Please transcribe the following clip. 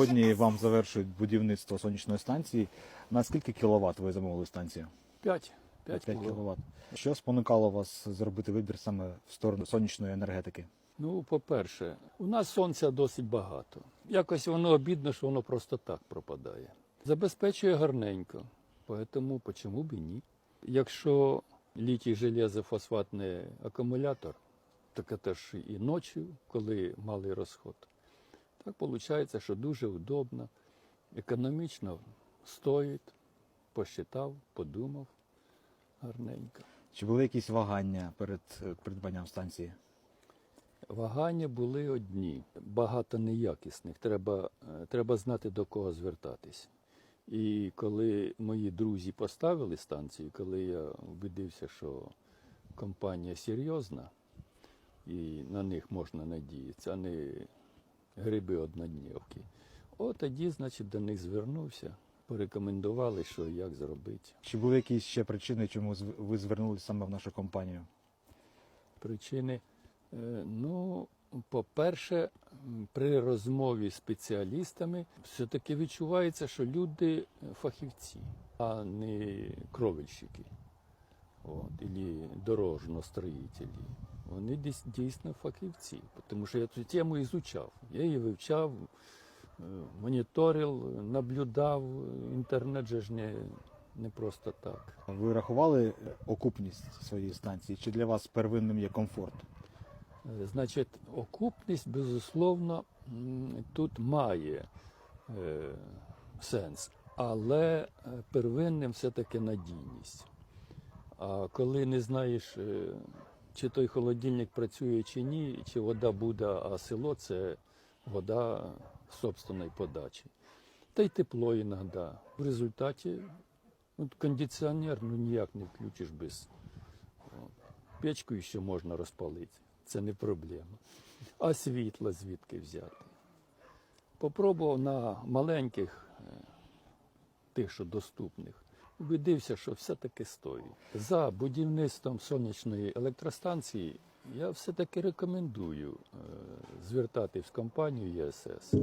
Сьогодні вам завершують будівництво сонячної станції. На скільки кіловат ви замовили станцію? 5. 5 5 кіловат. Що спонукало вас зробити вибір саме в сторону сонячної енергетики? Ну, по-перше, у нас сонця досить багато. Якось воно обідно, що воно просто так пропадає. Забезпечує гарненько, тому чому б і ні. Якщо літій железофосфатний акумулятор, так це ж і ночі, коли малий розход. Так виходить, що дуже удобно, економічно стоїть, посчитав, подумав гарненько. Чи були якісь вагання перед е, придбанням станції? Вагання були одні, багато неякісних. Треба, е, треба знати до кого звертатись. І коли мої друзі поставили станцію, коли я убедився, що компанія серйозна і на них можна надіятися, а не гриби однодневки, от тоді, значить, до них звернувся, порекомендували, що і як зробити. Чи були якісь ще причини, чому ви звернулися саме в нашу компанію? Причини. Е, Ну, по-перше, при розмові з спеціалістами все-таки відчувається, що люди фахівці, а не кровельщики. От, і дорожностроїтелі. Вони дійс- дійсно фахівці, тому що я цю тему ізучав. Я її вивчав, е, моніторив, наблюдав. Інтернет же ж не, не просто так. Ви рахували окупність своєї станції? Чи для вас первинним є комфорт? Е, Значить, окупність, безусловно, тут має е, сенс, але е, первинним все-таки надійність. А коли не знаєш, чи той холодильник працює чи ні, чи вода буде, а село це вода собственної подачі. Та й тепло іноді. В результаті от, кондиціонер ну, ніяк не включиш без Печку ще можна розпалити, це не проблема. А світло звідки взяти? Попробував на маленьких, е, тих, що доступних, убедився, що все-таки стоїть. За будівництвом сонячної електростанції я все-таки рекомендую е, звертатись в компанію ЄСС.